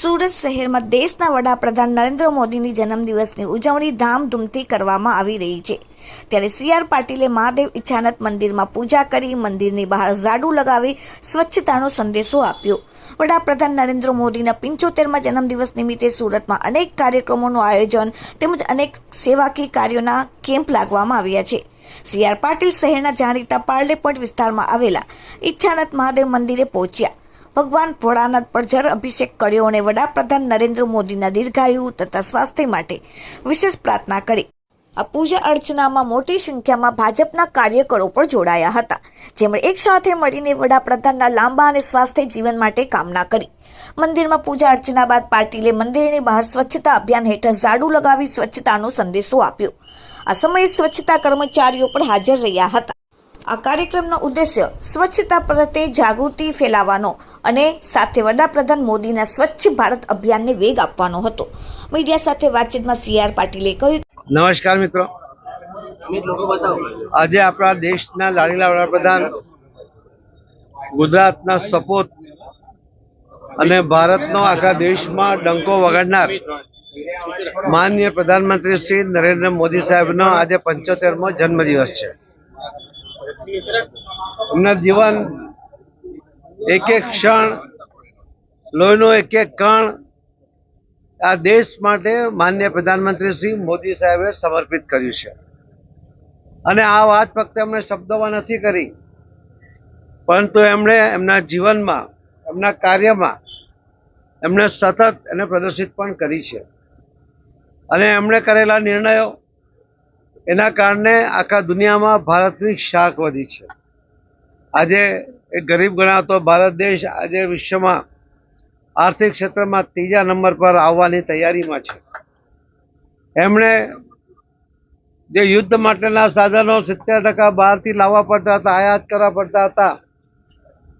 સુરત શહેરમાં દેશના વડાપ્રધાન નરેન્દ્ર મોદીની જન્મદિવસની ઉજવણી ધામધૂમથી કરવામાં આવી રહી છે. ત્યારે સી આર પાટીલે મહાદેવ ઈચ્છાનંદ મંદિરમાં પૂજા કરી મંદિરની બહાર ઝાડુ લગાવી સ્વચ્છતાનો સંદેશો આપ્યો. વડાપ્રધાન નરેન્દ્ર મોદીના પંચોતેરમાં જન્મદિવસ નિમિત્તે સુરતમાં અનેક કાર્યક્રમોનું આયોજન તેમજ અનેક સેવાકીય કાર્યોના કેમ્પ લાગવામાં આવ્યા છે. સી આર પાટીલ શહેરના જાણીતા પાર્લે પોઈન્ટ વિસ્તારમાં આવેલા ઈચ્છાનત મહાદેવ મંદિરે પહોંચ્યા. ભગવાન ભોળાનાથ પર જળ અભિષેક કર્યો અને વડાપ્રધાન નરેન્દ્ર મોદીના દીર્ઘાયુ તથા સ્વાસ્થ્ય માટે વિશેષ પ્રાર્થના કરી. આ પૂજા અર્ચનામાં મોટી સંખ્યામાં ભાજપના કાર્યકરો પણ જોડાયા હતા, જેમણે એક સાથે મળીને વડાપ્રધાનના લાંબા અને સ્વાસ્થ્ય જીવન માટે કામના કરી. મંદિરમાં પૂજા અર્ચના બાદ પાટીલે મંદિરની બહાર સ્વચ્છતા અભિયાન હેઠળ ઝાડુ લગાવી સ્વચ્છતાનો સંદેશો આપ્યો. આ સમયે સ્વચ્છતા કર્મચારીઓ પણ હાજર રહ્યા હતા. આ કાર્યક્રમનો ઉદ્દેશ્ય સ્વચ્છતા પ્રત્યે જાગૃતિ ફેલાવવાનો અને સાથે વડાપ્રધાન મોદીના સ્વચ્છ ભારત અભિયાનને વેગ આપવાનો હતો. મીડિયા સાથે વાતચીતમાં સી આર પાટીલે કહ્યું નમસ્કાર મિત્રો. આજે આપણા દેશના લાડીલા વડાપ્રધાન ગુજરાતના સપોત અને ભારતનો આખા દેશમાં ડંકો વગાડનાર માનનીય પ્રધાનમંત્રી શ્રી નરેન્દ્ર મોદી સાહેબનો આજે પંચોતેરમો જન્મદિવસ છે. એમના જીવન એક એક ક્ષણ, લોહીનો એક એક કણ આ દેશ માટે માન્ય પ્રધાનમંત્રી શ્રી મોદી સાહેબે સમર્પિત કર્યું છે. અને આ વાત ફક્ત એમણે શબ્દોમાં નથી કરી, પરંતુ એમણે એમના જીવનમાં, એમના કાર્યમાં એમણે સતત એને પ્રદર્શિત પણ કરી છે. અને એમણે કરેલા નિર્ણયો એના કારણે આખા દુનિયામાં ભારતની શાખ વધી છે. આજે એ ગરીબ ગણાતો ભારત દેશ આજે વિશ્વમાં આર્થિક ક્ષેત્રમાં ત્રીજા નંબર પર આવવાની તૈયારીમાં છે. એમણે જે યુદ્ધ માટેના સાધનો સિત્તેર ટકા બહારથી લાવવા પડતા હતા, આયાત કરવા પડતા હતા,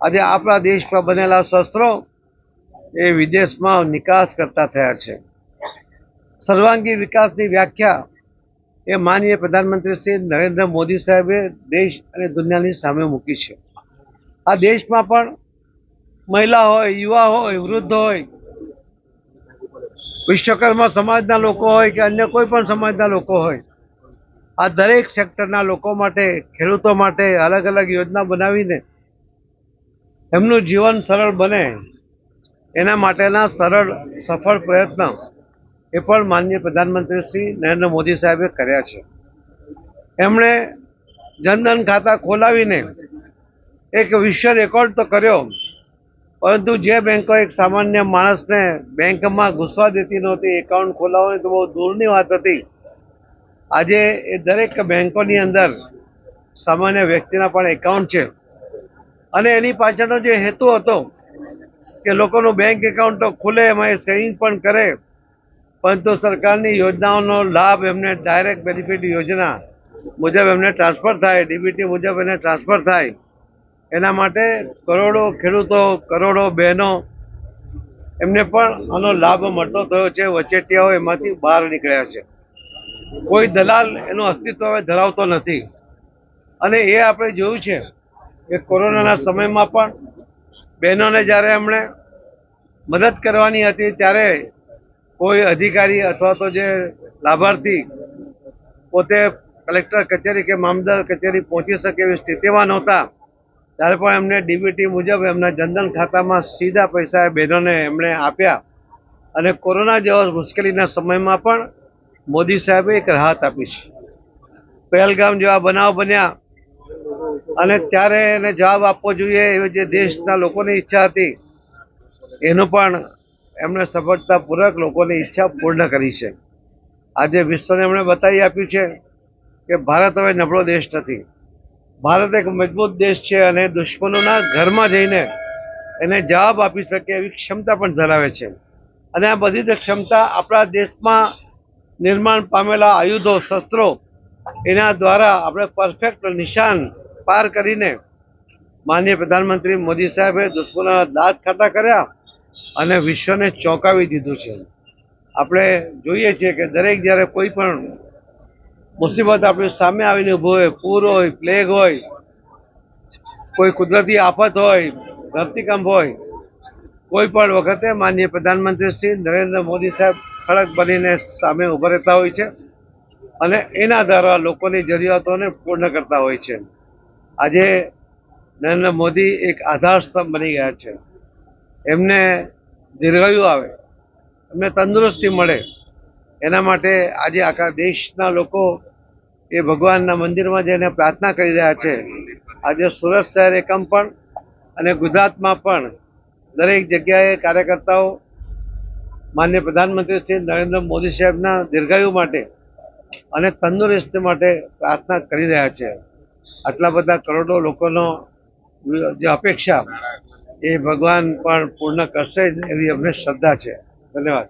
આજે આપણા દેશ પર બનેલા શસ્ત્રો એ વિદેશમાં નિકાસ કરતા થયા છે. સર્વાંગી વિકાસની વ્યાખ્યા એ માનનીય પ્રધાનમંત્રી શ્રી નરેન્દ્ર મોદી સાહેબે દેશ અને દુનિયાની સામે મૂકી છે. આ દેશમાં પણ મહિલા હોય, યુવા હોય, વૃદ્ધ હોય, વિશ્વકર્મા સમાજના લોકો હોય કે અન્ય કોઈ પણ સમાજના લોકો હોય, આ દરેક સેક્ટરના લોકો માટે, ખેડૂતો માટે અલગ અલગ યોજના બનાવીને એમનું જીવન સરળ બને. એના માટેના સરળ, સફળ પ્રયત્ન એ પણ માનનીય પ્રધાનમંત્રી શ્રી નરેન્દ્ર મોદી સાહેબે કર્યા છે. એમણે જનધન ખાતા ખોલાવીને એક વિશ્વ રેકોર્ડ તો કર્યો, પરંતુ જે બેંકો એક સામાન્ય માણસને બેંકમાં ઘૂસવા દેતી નહોતી, એકાઉન્ટ ખોલાવવાની તો બહુ દૂરની વાત હતી. આજે એ દરેક બેંકોની અંદર સામાન્ય વ્યક્તિના પણ એકાઉન્ટ છે. અને એની પાછળનો જે હેતુ હતો કે લોકોનું બેંક એકાઉન્ટ તો ખુલે, એમાં એ સેવિંગ પણ કરે પરંતુ સરકારની યોજનાઓનો લાભ એમને ડાયરેક્ટ બેનિફિટ યોજના મુજબ એમને ટ્રાન્સફર થાય ડીબીટી મુજબ એને ટ્રાન્સફર થાય. એના માટે કરોડો ખેડૂતો, કરોડો બહેનો એમને પણ આનો લાભ મળતો થયો છે. વચેટિયાઓ એમાંથી બહાર નીકળ્યા છે. કોઈ દલાલ એનું અસ્તિત્વ હવે ધરાવતો નથી. અને એ આપણે જોયું છે કે કોરોનાના સમયમાં પણ બહેનોને જ્યારે એમણે મદદ કરવાની હતી, ત્યારે કોઈ અધિકારી અથવા તો જે લાભાર્થી પોતે કલેક્ટર કચેરી કે મામદાર કચેરી પહોંચી શકે એવી સ્થિતિમાં નહોતા, ત્યારે પણ એમને ડીબીટી મુજબ એમના જનધન ખાતામાં સીધા પૈસા બહેનોને એમણે આપ્યા. અને કોરોના જેવા મુશ્કેલીના સમયમાં પણ મોદી સાહેબે એક રાહત આપી છે. પહેલગામ જેવા બનાવ બન્યા અને ત્યારે એને જવાબ આપવો જોઈએ એવી જે દેશના લોકોની ઈચ્છા હતી, એનું પણ એમણે સફળતાપૂર્વક લોકોની ઈચ્છા પૂર્ણ કરી છે. આજે વિશ્વને એમણે બતાવી આપ્યું છે કે ભારત હવે નબળો દેશ નથી. ભારત એક મજબૂત દેશ છે અને દુશ્મનોના ઘરમાં જઈને એને જવાબ આપી શકે એવી ક્ષમતા પણ ધરાવે છે. અને આ બધી જ ક્ષમતા આપણા દેશમાં નિર્માણ પામેલા આયુધો, શસ્ત્રો એના દ્વારા આપણે પરફેક્ટ નિશાન પાર કરીને માનનીય પ્રધાનમંત્રી મોદી સાહેબે દુશ્મનોના દાંત ખાટા કર્યા અને વિશ્વને ચોંકાવી દીધું છે. આપણે જોઈએ છીએ કે દરેક જ્યારે કોઈ પણ મુસીબત આપણી સામે આવીને ઊભો હોય પૂર હોય, પ્લેગ હોય, કોઈ કુદરતી આફત હોય, ધરતીકંપ હોય, કોઈ પણ વખતે માનનીય પ્રધાનમંત્રી શ્રી નરેન્દ્ર મોદી સાહેબ ખડક બનીને સામે ઊભા રહેતા હોય છે અને એના દ્વારા લોકોની જરૂરિયાતોને પૂર્ણ કરતા હોય છે. આજે નરેન્દ્ર મોદી એક આધાર સ્તંભ બની ગયા છે. એમને દીર્ઘાયુ આવે. એમને તંદુરસ્તી મળે. એના માટે આજે આખા દેશના લોકો એ ભગવાનના મંદિરમાં જઈને પ્રાર્થના કરી રહ્યા છે. આજે સુરત શહેર એકમ પણ અને ગુજરાતમાં પણ દરેક જગ્યાએ કાર્યકર્તાઓ, માન્ય પ્રધાનમંત્રી શ્રી નરેન્દ્ર મોદી સાહેબના દીર્ઘાયુ માટે અને તંદુરસ્તી માટે પ્રાર્થના કરી રહ્યા છે. આટલા બધા કરોડો લોકોનો જે અપેક્ષા એ ભગવાન પણ પૂર્ણ કરશે જ એવી અમને શ્રદ્ધા છે. ધન્યવાદ.